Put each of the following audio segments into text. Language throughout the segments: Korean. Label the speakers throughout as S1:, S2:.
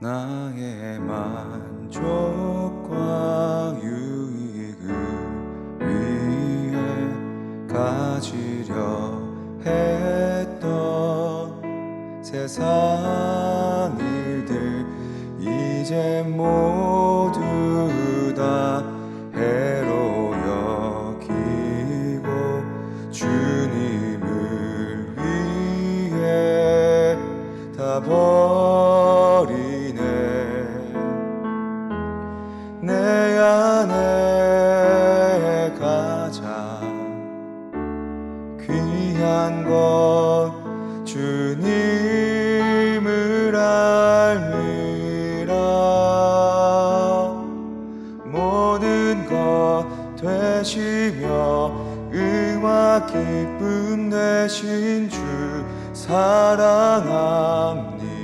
S1: 나의 만족과 유익을 위해 가지려 했던 세상 일들 이제 모두 다 내 안에 가장 귀한 것 주님을 알미라. 모든 것 되시며 의와 기쁨 되신 주 사랑합니다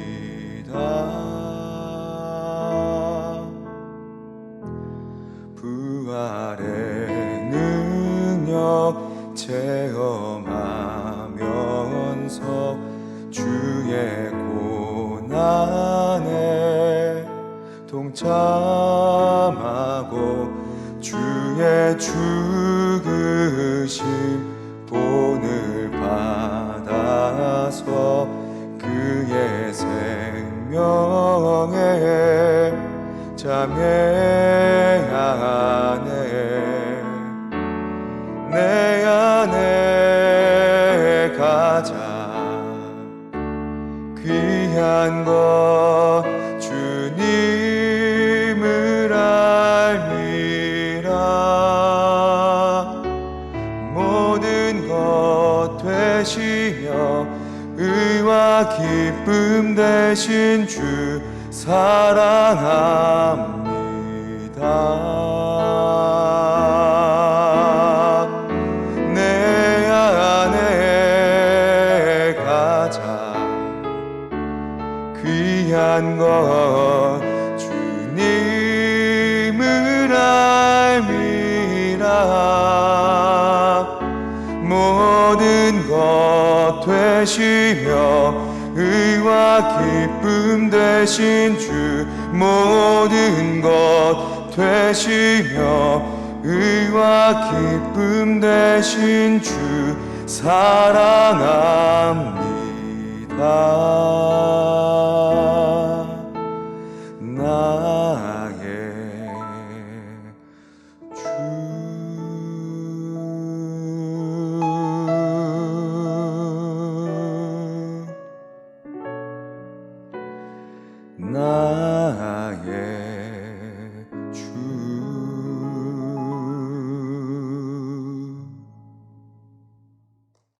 S1: 체험하면서 주의 고난에 동참하고 주의 죽으심 본을 받아서 그의 생명에 참여 되시며 의와 기쁨 되신 주 사랑합니다. 내 안에 가장 귀한 것 모든 것 되시며 의와 기쁨 되신 주 모든 것 되시며 의와 기쁨 되신 주 사랑합니다 night.